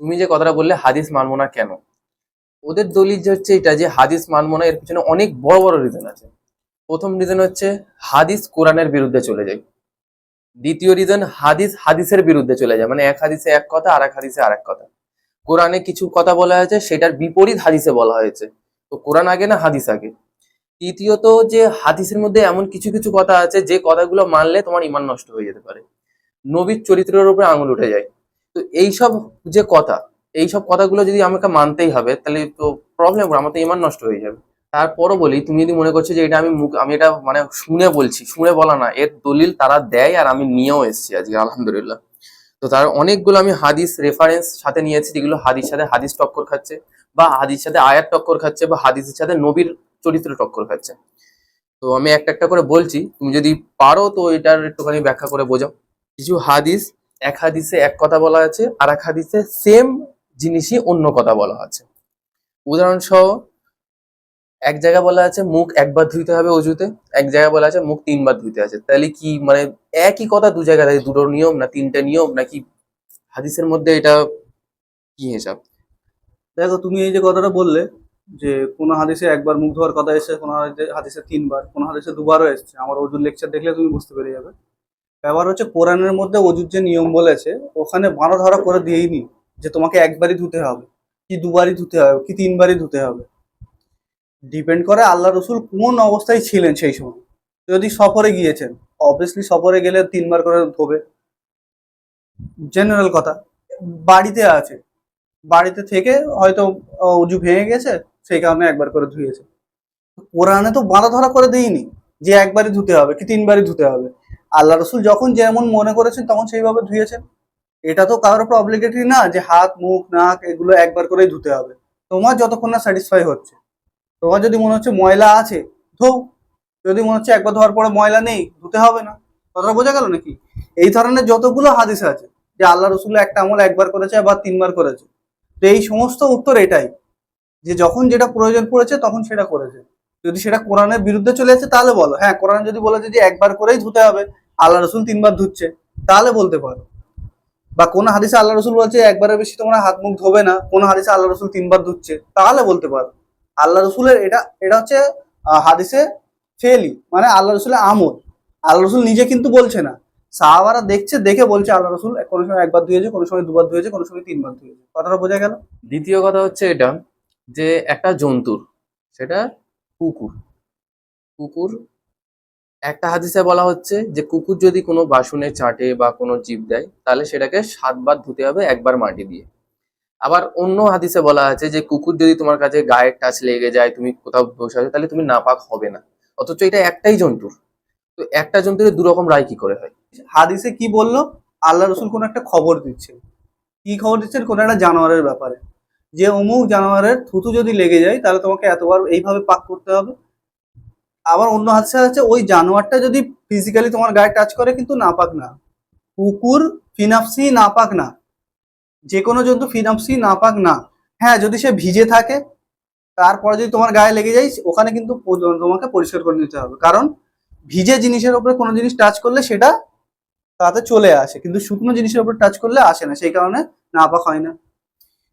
তুমি যে কথাটা বললে হাদিস মানবো না কেন? ওদের দলিল যে হচ্ছে এটা যে হাদিস মানবো না, এর পিছনে অনেক বড় বড় রিজন আছে। প্রথম রিজন হচ্ছে হাদিস কোরআনের বিরুদ্ধে চলে যায়। দ্বিতীয় রিজন হাদিস হাদিসের বিরুদ্ধে চলে যায়। মানে এক হাদিসে এক কথা আর এক হাদিসে আর এক কথা। কোরআনে কিছু কথা বলা হয়েছে, সেটার বিপরীত হাদিসে বলা হয়েছে। তো কোরআন আগে না হাদিস আগে? তৃতীয়ত যে হাদিসের মধ্যে এমন কিছু কিছু কথা আছে, যে কথাগুলো মানলে তোমার ইমান নষ্ট হয়ে যেতে পারে। নবীর চরিত্রের উপরে আঙুল উঠে যায়। তো এইসব যে কথা, এইসব কথাগুলো যদি আমাকে মানতেই হবে, তাহলে তো প্রবলেম আমার তো ইমান নষ্ট হয়ে যাবে। তারপরও বলি, তুমি যদি মনে করছ যে এটা আমি মুখ, আমি এটা মানে শুনে বলছি, শুনে বলা না, এর দলিল তারা দেয় আর আমি নিয়েও এসেছি আজকে, আলহামদুলিল্লাহ। তো তার অনেকগুলো আমি হাদিস রেফারেন্স সাথে নিয়েছি, যেগুলো হাদিস সাথে হাদিস টক্কর খাচ্ছে, বা হাদিস সাথে আয়াত টক্কর খাচ্ছে, বা হাদিসের সাথে নবীর চরিত্র টক্কর খাচ্ছে। তো আমি একটা একটা করে বলছি, তুমি যদি পারো তো এটার একটুখানি ব্যাখ্যা করে বোঝাও। কিছু হাদিস এক হাদিসে এক কথা বলা আছে আর এক হাদিসে সেম জিনিসই অন্য কথা বলা আছে। উদাহরণ সহ এক জায়গায় বলা আছে, মুখ একবার ধুইতে হবে অজুতে, এক জায়গায় বলা আছে, মুখ তিনবার ধুইতে আছে। তাহলে কি মানে একই কথা দু জায়গায় থাকে দুটো নিয়ম না তিনটে নিয়ম, নাকি হাদিসের মধ্যে এটা কি হিসাব? দেখো, তুমি এই যে কথাটা বললে, যে কোন হাদিসে একবার মুখ ধোয়ার কথা এসেছে, কোন হাদিসে তিনবার, কোন হাদিসে দুবারও এসেছে, আমার অজুর লেকচার দেখলে তুমি বুঝতে পেরে যাবে। ব্যাপার হচ্ছে কোরআনের মধ্যে অজুর যে নিয়ম বলেছে, ওখানে বাঁধা ধরা করে দিয়েইনি যে তোমাকে একবারই ধুতে হবে, কি দুবারই ধুতে হবে, কি তিনবারই ধুতে হবে। ডিপেন্ড করে আল্লাহ রসুল কোন অবস্থায় ছিলেন সেই সময়। যদি সফরে গিয়েছেন অবভিয়াসলি সফরে গেলে তিনবার করে ধোবে। জেনারেল কথা, বাড়িতে আছে, বাড়িতে থেকে হয়তো উজু ভেঙে গেছে, সেই কারণে একবার করে ধুয়েছে। কোরআনে তো বাঁধা ধরা করে দেয়নি যে একবারই ধুতে হবে, কি তিনবারই ধুতে হবে। আল্লাহ রসুল যখন যেমন মনে করেছেন, তখন সেইভাবে ধুয়েছেন। এটা তো কারোর উপর না যে হাত, মুখ, নাক এগুলো একবার করেই ধুতে হবে। তোমার যতক্ষণ না স্যাটিসফাই হচ্ছে। তোমার যদি মনে হচ্ছে ময়লা আছে ধো যদি মনে হচ্ছে একবার ধোয়ার পরে ময়লা নেই, ধুতে হবে না। কথাটা বোঝা গেল নাকি? এই ধরনের যতগুলো হাদিস আছে, যে আল্লাহ রসুল একটা আমল একবার করেছে বা তিনবার করেছে, তো এই সমস্ত উত্তর এটাই, যে যখন যেটা প্রয়োজন পড়েছে তখন সেটা করেছে। যদি সেটা কোরআনের বিরুদ্ধে চলে যাচ্ছে তাহলে বলো। হ্যাঁ কোরআন যদি বলেছে যে একবার করেই ধুতে হবে আল্লাহ রসুল তিনবার ধুচ্ছে, তাহলে বলতে পারো। বা কোন হাদিসে আল্লাহ রসুল বলছে, একবারের বেশি তোমরা হাত মুখ ধোবে না। কোন হাদিসে আল্লাহ রসুল তিনবার ধুচ্ছে, তাহলে বলতে পারো। আল্লাহ রসুলের এটা এটা হচ্ছে হাদিসে ফেলি মানে আল্লাহ রসুলের আমল। আল্লাহ রসুল নিজে কিন্তু বলছে না। সাহাবারা দেখছে, দেখে বলছে আল্লাহ রসুল, কোনো সময় একবার ধুয়েছে, কোনো সময় দুবার ধুয়েছে, কোনো সময় তিনবার ধুয়েছে। কথাটা বোঝা গেল? দ্বিতীয় কথা হচ্ছে এটা, যে একটা জন্তুর, সেটা কুকুর। কুকুর একটা হাদিসে বলা হচ্ছে যে, কুকুর যদি কোনো বাসনে চাটে বা কোনো জীব দেয়, তাহলে সেটাকে সাতবার ধুতে হবে, একবার মাটি দিয়ে। আবার অন্য হাদিসে বলা আছে যে, কুকুর যদি তোমার কাছে গায়ের টাচ লেগে যায়, তুমি কোথাও বসে আছো, তাহলে তুমি নাপাক হবে না। অথচ এটা একটাই জন্তুর। তো একটা জন্তুর দু রকম রায় কি করে হয়? হাদিসে কি বলল? আল্লাহ রসুল কোন একটা খবর দিচ্ছেন। কি খবর দিচ্ছেন? কোন একটা জানোয়ারের ব্যাপারে। যে অমুক জানোয়ারের থুতু যদি লেগে যায়, তাহলে তোমাকে এতবার এইভাবে পাক করতে হবে। আবার অন্য হাদিসে আছে, ওই জানোয়ারটা যদি ফিজিক্যালি তোমার গায়ে টাচ করে কিন্তু নাপাক না। কুকুর ফিনাপসি নাপাক না। যে কোনো জন্তু ফিনাপসি নাপাক না। হ্যাঁ যদি সে ভিজে থাকে, তারপরে যদি তোমার গায়ে লেগে যায়, ওখানে কিন্তু তোমাকে পরিষ্কার করে নিতে হবে। কারণ ভিজে জিনিসের উপরে কোনো জিনিস টাচ করলে সেটা তাতে চলে আসে। কিন্তু শুকনো জিনিসের উপর টাচ করলে আসে না, সেই কারণে নাপাক হয় না।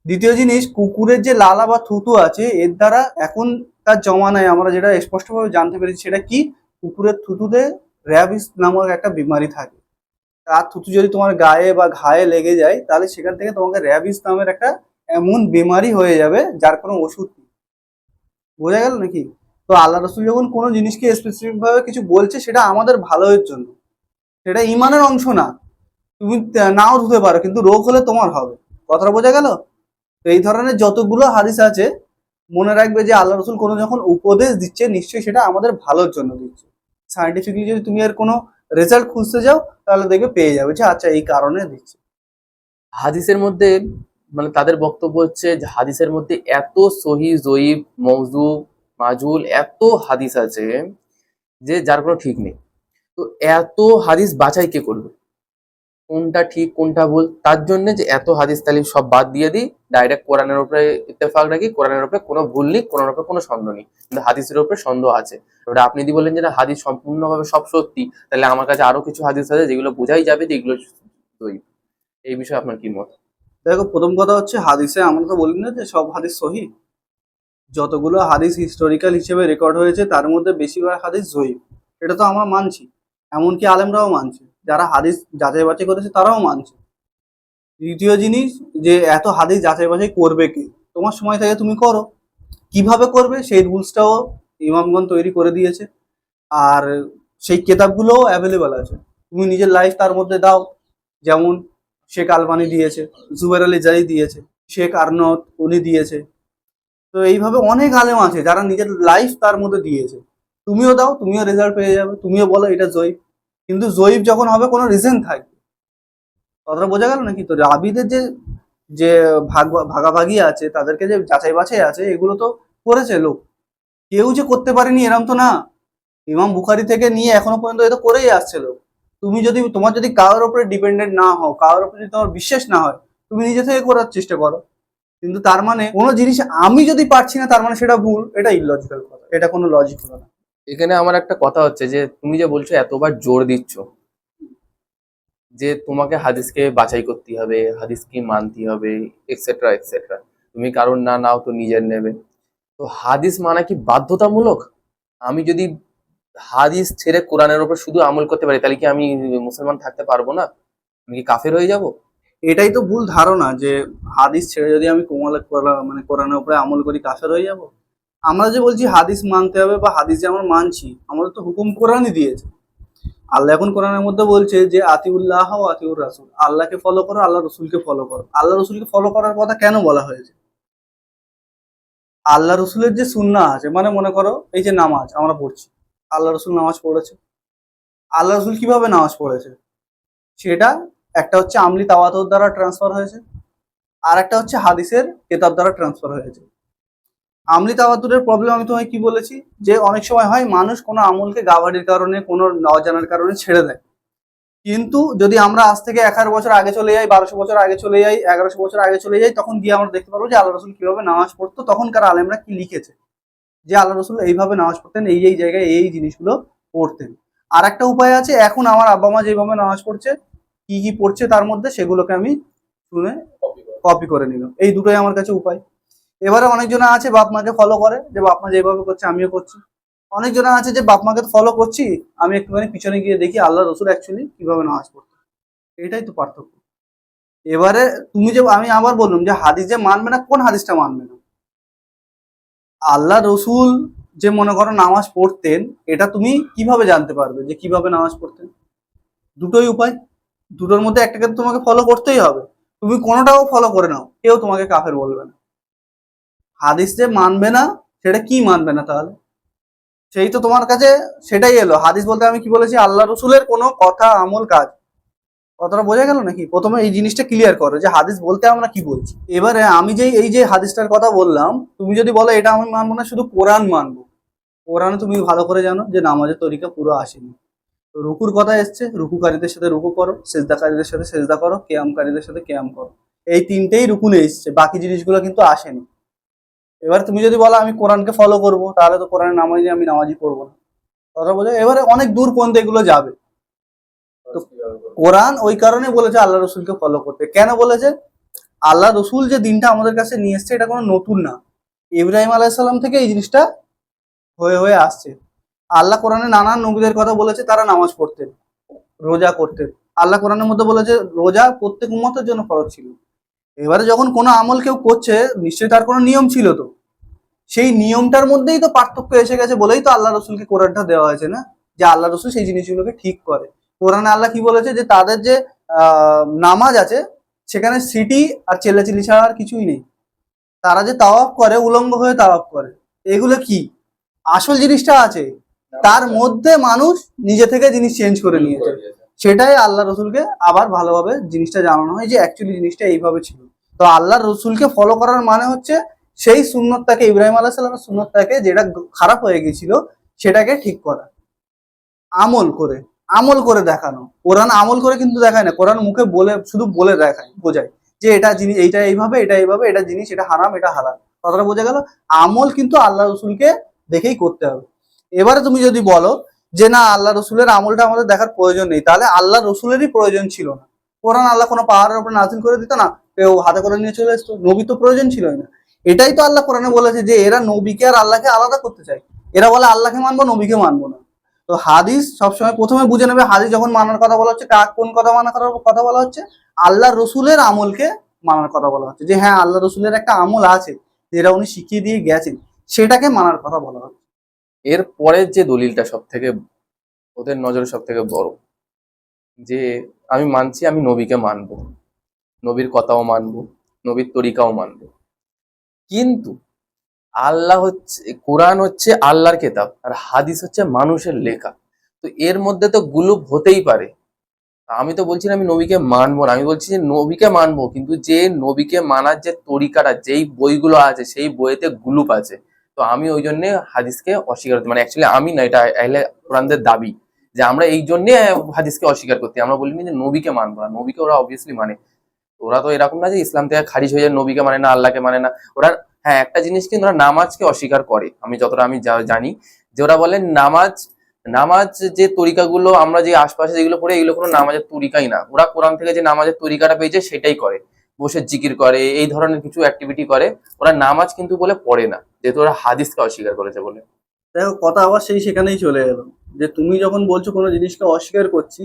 দ্বিতীয় জিনিস, কুকুরের যে লালা বা থুতু আছে, এর দ্বারা এখন তার জমানায় আমরা যেটা স্পষ্টভাবে জানতে পেরেছি সেটা কি? কুকুরের থুতুতে র্যাবিস নামক একটা বিমারি থাকে। তার থুতু যদি তোমার গায়ে বা ঘায়ে লেগে যায়, তাহলে সেখান থেকে তোমাকে র্যাবিস নামের একটা এমন বিমারি হয়ে যাবে, যার কোনো ওষুধ নেই। বোঝা গেল নাকি? তো আল্লাহ রসুল যখন কোনো জিনিসকে স্পেসিফিক ভাবে কিছু বলছে, সেটা আমাদের ভালোর জন্য। সেটা ইমানের অংশ না। তুমি নাও ধুতে পারো, কিন্তু রোগ হলে তোমার হবে। কথাটা বোঝা গেল? তো এই ধরনের যতগুলো হাদিস আছে মনে রাখবে যে আল্লাহ রসুল কোনো যখন উপদেশ দিচ্ছে, নিশ্চয়ই সেটা আমাদের ভালোর জন্য দিচ্ছে। সাইন্টিফিকলি যদি তুমি এর কোনো রেজাল্ট খুঁজতে যাও, তাহলে দেখবে পেয়ে যাবে যে আচ্ছা এই কারণে দিচ্ছে। হাদিসের মধ্যে মানে তাদের বক্তব্য হচ্ছে যে, হাদিসের মধ্যে এত সহি জয়ীব মৌজু মাজুল এত হাদিস আছে যে, যার কোনো ঠিক নেই। তো এত হাদিস বাছাই কে করবে? কোনটা ঠিক, কোনটা ভুল, তার জন্য যে এত হাদিস তালিম সব বাদ দিয়ে দিই ডাইরেক্ট কোরআনের উপরে ইত্তেফাক রাখি, কোরআনের উপরে কোনো ভুল নেই, কোরআনের উপরে কোনো সন্দেহ নেই, কিন্তু হাদিসের উপরে সন্দেহ আছে। এবার আপনি যদি বলেন যে না, হাদিস সম্পূর্ণভাবে সব সত্যি, তাহলে আমার কাছে আরও কিছু হাদিস আছে যেগুলো বোঝাই যাবে যে এগুলো জয়ীব এই বিষয়ে আপনার কি মত? দেখো, প্রথম কথা হচ্ছে হাদিসে আমরা তো বলি না যে সব হাদিস সহি। যতগুলো হাদিস হিস্টোরিক্যাল হিসেবে রেকর্ড হয়েছে, তার মধ্যে বেশিরভাগ হাদিস জয়ীফ এটা তো আমরা মানছি। এমনকি আলেমরাও মানছে। যারা হাদিস যাচাই বাছাই করেছে তারাও মানছে। দ্বিতীয় জিনিস যে এত হাদিস যাচাই বাছাই করবে কে? তোমার সময় থেকে, তুমি করো। কীভাবে করবে? সেই রুলসটাও ইমামগণ তৈরি করে দিয়েছে। আর সেই কেতাবগুলোও অ্যাভেলেবেল আছে। তুমি নিজের লাইফ তার মধ্যে দাও। যেমন শেখ আলবানি দিয়েছে, জুবের আলী জাই দিয়েছে, শেখ আরনত উনি দিয়েছে। তো এইভাবে অনেক আলেম আছে যারা নিজের লাইফ তার মধ্যে দিয়েছে। তুমিও দাও, তুমিও রেজাল্ট পেয়ে যাবে। তুমিও বলো, এটা জয়ীফ কিন্তু জয়ীফ যখন হবে, কোনো রিজন থাকবে। কথাটা বোঝা গেল নাকি? তো রাবিদের যে যে ভাগ, ভাগাভাগি আছে, তাদেরকে যে যাচাই বাছাই আছে, এগুলো তো করেছে লোক। কেউ যে করতে পারেনি এরম তো না। ইমাম বুখারি থেকে নিয়ে এখনও পর্যন্ত এটা করেই আসছে লোক। তুমি যদি, তোমার যদি কারোর উপরে ডিপেন্ডেন্ট না হও, কারোর উপরে যদি তোমার বিশ্বাস না হয়, তুমি নিজে থেকে করার চেষ্টা করো। কিন্তু তার মানে কোনো জিনিস আমি যদি পারছি না, তার মানে সেটা ভুল, এটা ইলজিক্যাল কথা। এটা কোনো লজিক হলো না। এখানে আমার একটা কথা হচ্ছে যে, তুমি যে বলছো এতবার জোর দিচ্ছ, যে তোমাকে হাদিসকে বাছাই করতে হবে, হাদিসকে মানতে হবে এক্সেট্রা এক্সেট্রা তুমি কারণ না নাও তো নিজের নেবে। তো হাদিস মানা কি বাধ্যতামূলক? আমি যদি হাদিস ছেড়ে কোরআনের উপর শুধু আমল করতে পারি, তাহলে কি আমি মুসলমান থাকতে পারব না? আমি কি কাফের হয়ে যাব? এটাই তো ভুল ধারণা যে, হাদিস ছেড়ে যদি আমি কোমল মানে কোরআনের উপরে আমল করি, কাফের হয়ে যাব? আমরা যে বলছি হাদিস মানতে হবে বা হাদিস যে আমরা মানছি, আমাদের তো হুকুম কোরআনই দিয়েছে। আল্লাহ এখন কোরআনের মধ্যে বলছে যে, আতিউল্লাহ ও আতিউর রাসুল। আল্লাহকে ফলো করো আল্লাহ রসুলকে ফলো করো। আল্লাহ রসুলকে ফলো করার কথা কেন বলা হয়েছে? আল্লাহ রসুলের যে সুন্না আছে মানে মনে করো এই যে নামাজ আমরা পড়ছি আল্লাহ রসুল নামাজ পড়েছে। আল্লাহ রসুল কীভাবে নামাজ পড়েছে? সেটা একটা হচ্ছে আমলি তাওয়াতর দ্বারা ট্রান্সফার হয়েছে, আর একটা হচ্ছে হাদিসের কেতাব দ্বারা ট্রান্সফার হয়েছে। আমলি তাওয়াতুরের প্রবলেম আমি তোমায় কি বলেছি? যে অনেক সময় হয় মানুষ কোনো আমলকে গাভারির কারণে, কোনো অজানার কারণে ছেড়ে দেয়। কিন্তু যদি আমরা আজ থেকে হাজার বছর আগে চলে যাই, বারোশো বছর আগে চলে যাই, এগারোশো বছর আগে চলে যাই, তখন গিয়ে আমরা দেখতে পারব যে আল্লাহ রসুল কীভাবে নামাজ পড়তো। তখনকার আলেমরা কি লিখেছে? যে আল্লাহ রসুল এইভাবে নামাজ পড়তেন, এই এই জায়গায় এই জিনিসগুলো পড়তেন। আর একটা উপায় আছে, এখন আমার আব্বা মা যেভাবে নামাজ পড়ছে, কি কি পড়ছে তার মধ্যে সেগুলোকে আমি শুনে কপি করে নিলাম। এই দুটোই আমার কাছে উপায়। এবারে অনেকজন আছে বাপ মাকে ফলো করে, যে বাপ মা যেভাবে করছে আমিও করছি। অনেকজন আছে যে বাপ মাকে ফলো করছি, আমি একটুখানি পিছনে গিয়ে দেখি আল্লাহ রসুল অ্যাকচুয়ালি কীভাবে নামাজ পড়তো এটাই তো পার্থক্য। এবারে তুমি যে, আমি আবার বললাম যে হাদিস যে মানবে না, কোন হাদিসটা মানবে না? আল্লাহ রসুল যে মনে করো নামাজ পড়তেন, এটা তুমি কীভাবে জানতে পারবে যে কীভাবে নামাজ পড়তেন? দুটোই উপায়। দুটোর মধ্যে একটাকে তোমাকে ফলো করতেই হবে। তুমি কোনোটাও ফলো করে নাও, কেউ তোমাকে কাফের বলবে না। হাদিস যে মানবে না, সেটা কি মানবে না তাহলে? সেই তো তোমার কাছে সেটাই এলো। হাদিস বলতে আমি কি বলেছি? আল্লাহ রসুলের কোনো কথা, আমল, কাজ। কথাটা বোঝা গেল নাকি? প্রথমে এই জিনিসটা ক্লিয়ার করো যে হাদিস বলতে আমরা কি বলছি। এবারে আমি যে এই যে হাদিসটার কথা বললাম, তুমি যদি বলো এটা আমি মানবো না, শুধু কোরআন মানবো। কোরআন তুমি ভালো করে জানো যে নামাজের তরিকা পুরো আসেনি। রুকুর কথা এসছে, রুকুকারীদের সাথে রুকু করো, সেজদাকারীদের সাথে সেজদা করো, কেয়ামকারীদের সাথে কেয়াম করো। এই তিনটেই রুকুনে এসছে, বাকি জিনিসগুলো কিন্তু আসেনি। এবার তুমি যদি বলো আমি কোরআনকে ফলো করব, তাহলে তো কোরআনের নামাজ আমি নামাজই পড়ব না। কথা বোঝা? এবারে অনেক দূর পর্যন্ত এগুলো যাবে। তো কোরআন ওই কারণে বলেছে আল্লাহ রসুলকে ফলো করতে। কেন বলেছে? আল্লাহ রসুল যে দিনটা আমাদের কাছে নিয়ে এসছে, এটা কোনো নতুন না। ইব্রাহিম আলাইসাল্লাম থেকে এই জিনিসটা হয়ে হয়ে আসছে। আল্লাহ কোরআনে নানান নবীদের কথা বলেছে, তারা নামাজ পড়তেন, রোজা করতেন। আল্লাহ কোরআনের মধ্যে বলেছে, রোজা প্রত্যেক উম্মতের জন্য ফরজ ছিল। এবারে যখন কোনো আমল কেউ করছে, নিশ্চয়ই তার কোনো নিয়ম ছিল তো। সেই নিয়মটার মধ্যেই তো পার্থক্য এসে গেছে বলেই তো আল্লাহ রসুলকে কোরআনটা দেওয়া হয়েছে না? যে আল্লাহ রসুল সেই জিনিসগুলোকে ঠিক করে। কোরআনে আল্লাহ কি বলেছে? যে তাদের যে নামাজ আছে, সেখানে সিটি আর চেল্লাচিল্লি ছাড়া আর কিছুই নেই। তারা যে তাওয়াফ করে, উলঙ্গ হয়ে তাওয়াফ করে, এগুলো কি? আসল জিনিসটা আছে। তার মধ্যে মানুষ নিজে থেকে জিনিস চেঞ্জ করে নিয়েছে। সেটাই আল্লাহ রসুলকে আবার ভালোভাবে জিনিসটা জানানো হয় যে অ্যাকচুয়ালি জিনিসটা এইভাবে ছিল। তো আল্লাহ রসুলকে ফলো করার মানে হচ্ছে সেই সুন্নতটাকে, ইব্রাহিম আলাহ সাল্লামের সুন্নতটাকে যেটা খারাপ হয়ে গেছিল সেটাকে ঠিক করা। আমল করে আমল করে দেখানো। কোরআন আমল করে কিন্তু দেখায় না, কোরআন মুখে বলে, শুধু বলে দেখায়, বোঝায় যে এটা জিনিস, এইটা এইভাবে, এটা এইভাবে, এটা জিনিস, এটা হারাম এটা হারাম কথাটা বোঝা গেল? আমল কিন্তু আল্লাহ রসুলকে দেখেই করতে হবে। এবারে তুমি যদি বলো যে না আল্লাহ রসুলের আমলটা আমাদের দেখার প্রয়োজন নেই, তাহলে আল্লাহ রসুলেরই প্রয়োজন ছিল না। কোরআন আল্লাহ কোনো পাহাড়ের উপরে নাজিল করে দিত না কেউ হাতে করে নিয়ে চলে আসতো নবী তো প্রয়োজন ছিলই না। এটাই তো আল্লাহ কোরআনে বলেছে যে এরা নবীকে আর আল্লাহকে আলাদা করতে চায়। এরা বলে, আল্লাহকে মানবো, নবীকে মানবো না। তো হাদিস সবসময় প্রথমে বুঝে নেবে, হাদিস যখন মানার কথা বলা হচ্ছে, কার কোন কথা মানার কথা বলা হচ্ছে আল্লাহ রসুলের আমলকে মানার কথা বলা হচ্ছে। যে হ্যাঁ আল্লাহ রসুলের একটা আমল আছে যেটা উনি শিখিয়ে দিয়ে গেছেন, সেটাকে মানার কথা বলা হচ্ছে। এর পরের যে দলিলটা সব থেকে ওদের নজরে সব থেকে বড়, যে আমি মানছি, আমি নবীকে মানবো। নবীর কথাও মানবো, নবীর তরিকাও মানবো। কিন্তু আল্লাহ হচ্ছে, কোরআন হচ্ছে আল্লাহর কেতাব, আর হাদিস হচ্ছে মানুষের লেখা। তো এর মধ্যে তো গুলুপ হতেই পারে। আমি তো বলছি না আমি নবীকে মানবো না, আমি বলছি যে নবীকে মানবো, কিন্তু যে নবীকে মানার যে তরিকাটা, যেই বইগুলো আছে, সেই বইতে গুলুপ আছে। তো আমি ওই জন্যে হাদিসকে অস্বীকার করতে মানে অ্যাকচুয়ালি আমি না, এটা আহলে কোরআনদের দাবি যে আমরা এই জন্যে হাদিসকে অস্বীকার করতে। আমরা বলিনি যে নবীকে মানবো না, নবীকে ওরা অবভিয়াসলি মানে। ওরা তো এরকম না যে ইসলাম থেকে খারিজ হয়ে যায়, নবীকে মানে না, আল্লাহকে মানে না। ওরা হ্যাঁ একটা জিনিস কিন্তু ওরা নামাজকে অস্বীকার করে। আমি যতটা আমি জানি, যে ওরা বলে নামাজ নামাজ যে তরিকাগুলো আমরা যে আশপাশে যেগুলো পড়ে, এগুলো কোনো নামাজের তরিকাই না। ওরা কোরআন থেকে যে নামাজের তরিকাটা পেয়েছে, সেটাই করে। বসে জিকির করে, এই ধরনের কিছু অ্যাক্টিভিটি করে। ওরা নামাজ কিন্তু বলে পড়ে না। যেহেতু ওরা হাদিসকে অস্বীকার করেছে বলে। দেখো কথা আবার সেই সেখানেই চলে এলো। যে তুমি যখন বলছো কোনো জিনিসকে অস্বীকার করছি,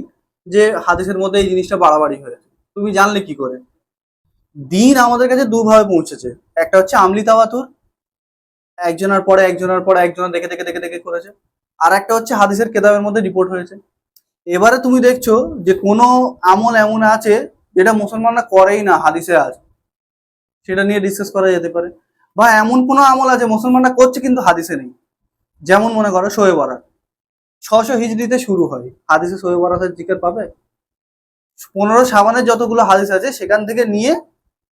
যে হাদিসের মধ্যে এই জিনিসটা বাড়াবাড়ি হয়েছে। তুমি জানলে কি করে? দিন আমাদের কাছে দুভাবে পৌঁছেছে। একটা হচ্ছে আমলি তাওয়াতুর একজনের পরে একজনের পরে একজনের দেখে দেখে দেখে দেখে করেছে। আর একটা হচ্ছে হাদিসের কেতাবের মধ্যে রিপোর্ট হয়েছে। এবারে তুমি দেখছ যে কোনো আমল এমন আছে যেটা মুসলমানরা করেই না হাদিসে আছে সেটা নিয়ে ডিসকাস করা যেতে পারে। বা এমন কোনো আমল আছে মুসলমানরা করছে কিন্তু হাদিসে নেই। যেমন মনে করো শোয়ে বরাত ছশো হিজড়িতে শুরু হয়। হাদিসে শোয়ে বরাতের জিকের পাবে? পনেরো সাবানের যতগুলো হাদিস আছে, সেখান থেকে নিয়ে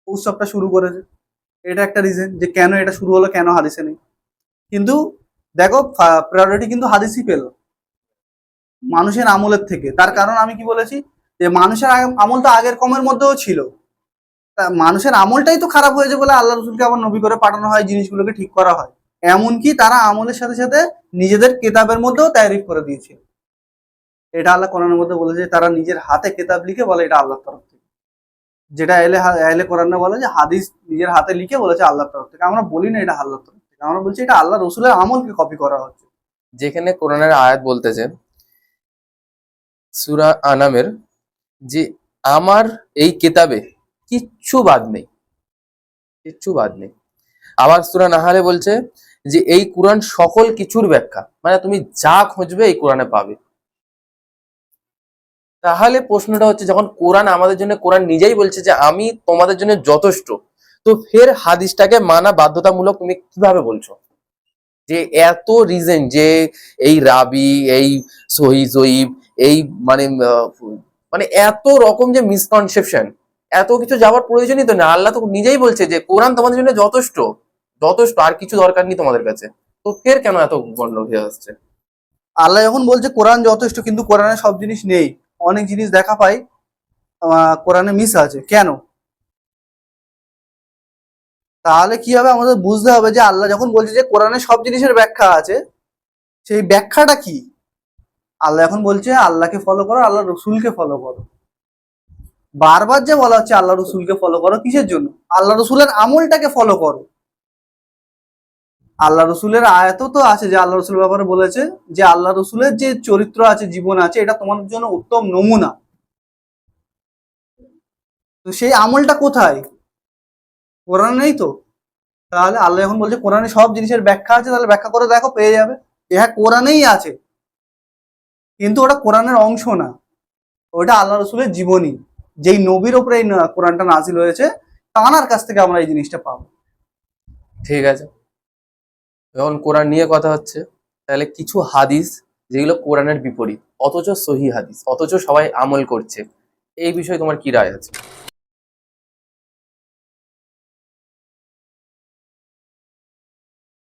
উৎসবটা শুরু করেছে। এটা একটা রিজন যে কেন এটা শুরু হলো, কেন হাদিসে নেই। কিন্তু দেখো প্রায়োরিটি কিন্তু হাদিসই পেল। মানুষের আমলের থেকে। তার কারণ আমি কি বলেছি? যে মানুষের আমল তো আগের কমের মধ্যেও ছিল। তা মানুষের আমলটাই তো খারাপ হয়েছে বলে আল্লাহ রসুলকে আবার নবী করে পাঠানো হয়, জিনিসগুলোকে ঠিক করা হয়। এমনকি তারা আমলের সাথে সাথে নিজেদের কেতাবের মধ্যেও তারিফ করে দিয়েছিল। এটা আল্লাহ কোরআনের মধ্যে বলেছে তারা নিজের হাতে কেতাব লিখে বলে, এটা আল্লাহর তরফ থেকে। যেটা এলে এলে কোরআনে বলে যে, হাদিস নিজের হাতে লিখে বলেছে আল্লাহর তরফ থেকে। আমরা বলি না এটা আল্লাহর তরফ থেকে। আমরা বলছি এটা আল্লাহ রসুলের আমলকে কপি করা হচ্ছে। যেখানে কোরআনের আয়াত বলতেছে, সুরা আনামের, যে আমার এই কেতাবে কিচ্ছু বাদ নেই। কিচ্ছু বাদ নেই। আবার সুরা নাহালে বলছে যে, এই কোরআন সকল কিছুর ব্যাখ্যা। মানে তুমি যা খুঁজবে এই কোরআনে পাবে। তাহলে প্রশ্নটা হচ্ছে যখন কোরআন আমাদের জন্য, কোরআন নিজেই বলছে যে আমি তোমাদের জন্য যথেষ্ট, তো ফের হাদিসটাকে মানা বাধ্যতামূলক তুমি কীভাবে বলছো? যে এত রিজন যে এই রাবি, এই সহি জয়ীব, এই মানে মানে এত রকম যে মিসকনসেপশন এত কিছু যাওয়ার প্রয়োজনই তো না। আল্লাহ তো নিজেই বলছে যে কোরআন তোমাদের জন্য যথেষ্ট যথেষ্ট, আর কিছু দরকার নেই তোমাদের কাছে। তো ফের কেন এত গন্ডগোল হয়ে আসছে? আল্লাহ যখন বলছে কোরআন যথেষ্ট, কিন্তু কোরআনে সব জিনিস নেই। অনেক জিনিস দেখা পাই কোরআনে মিস আছে। কেন? তাহলে কি হবে? আমাদের বুঝতে হবে যে আল্লাহ যখন বলছে যে কোরআনে সব জিনিসের ব্যাখ্যা আছে, সেই ব্যাখ্যাটা কি? আল্লাহ এখন বলছে, আল্লাহকে ফলো করো আল্লাহ রসুলকে ফলো করো। বারবার যে বলা হচ্ছে আল্লাহ রসুলকে ফলো করো, কিসের জন্য? আল্লাহ রসুলের আমলটাকে ফলো করো। আল্লাহ রসুলের আয়াতও তো আছে যে আল্লাহ রসুলের ব্যাপারে বলেছে যে আল্লাহ রসুলের যে চরিত্র আছে, জীবন আছে, এটা তোমাদের জন্য উত্তম নমুনা। তো সেই আমলটা কোথায়? কোরআন নেই তো? তাহলে আল্লাহ এখন বলছে, কোরআনে সব জিনিসের ব্যাখ্যা আছে, তাহলে ব্যাখ্যা করে দেখো, পেয়ে যাবে। হ্যাঁ কোরআনেই আছে। কিন্তু ওটা কোরআনের অংশ না। ওটা আল্লাহ রসুলের জীবনী। যেই নবীর ওপরে এই কোরআনটা নাজিল হয়েছে তানার কাছ থেকে আমরা এই জিনিসটা পাবো। ঠিক আছে। যখন কোরআন নিয়ে কথা হচ্ছে, তাহলে কিছু হাদিস যেগুলো কোরআনের বিপরীত, অথচ সহি হাদিস, অথচ সবাই আমল করছে, এই বিষয়ে তোমার কি রায় আছে?